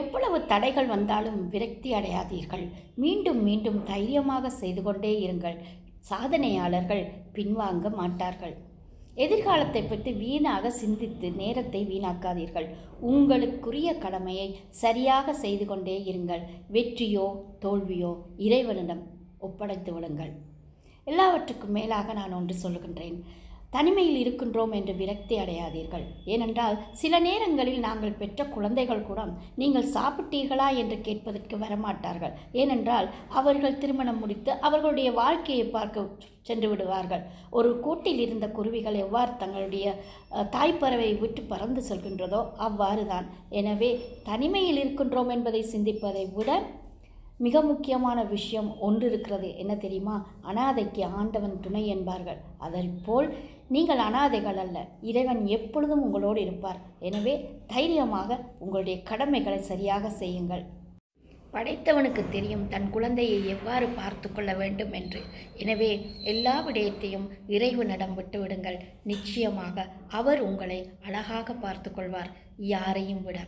எவ்வளவு தடைகள் வந்தாலும் விரக்தி அடையாதீர்கள். மீண்டும் மீண்டும் தைரியமாக செய்து கொண்டே இருங்கள். சாதனையாளர்கள் பின்வாங்க மாட்டார்கள். எதிர்காலத்தை பற்றி வீணாக சிந்தித்து நேரத்தை வீணாக்காதீர்கள். உங்களுக்குரிய கடமையை சரியாக செய்து கொண்டே இருங்கள். வெற்றியோ தோல்வியோ இறைவனிடம் ஒப்படைத்து விடுங்கள். எல்லாவற்றுக்கும் மேலாக நான் ஒன்று சொல்லுகின்றேன். தனிமையில் இருக்கின்றோம் என்று விரக்தி அடையாதீர்கள். ஏனென்றால் சில நேரங்களில் நாங்கள் பெற்ற குழந்தைகள் கூட நீங்கள் சாப்பிட்டீர்களா என்று கேட்பதற்கு வரமாட்டார்கள். ஏனென்றால் அவர்கள் திருமணம் முடித்து அவர்களுடைய வாழ்க்கையை பார்க்க சென்று விடுவார்கள். ஒரு கூட்டில் இருந்த குருவிகள் எவ்வாறு தங்களுடைய தாய்ப்பறவை விட்டு பறந்து செல்கின்றதோ அவ்வாறு தான் எனவே தனிமையில் இருக்கின்றோம் என்பதை சிந்திப்பதை விட மிக முக்கியமான விஷயம் ஒன்று இருக்கிறது. என்ன தெரியுமா? அனாதைக்கு ஆண்டவன் துணை என்பார்கள். போல் நீங்கள் அனாதைகள் அல்ல இறைவன் எப்பொழுதும் உங்களோடு இருப்பார். எனவே தைரியமாக உங்களுடைய கடமைகளை சரியாக செய்யுங்கள். படைத்தவனுக்கு தெரியும் தன் குழந்தையை எவ்வாறு பார்த்து கொள்ள வேண்டும் என்று. எனவே எல்லா விடயத்தையும் இறைவனிடம் விட்டுவிடுங்கள் நிச்சயமாக அவர் உங்களை அழகாக பார்த்து கொள்வார் யாரையும் விட.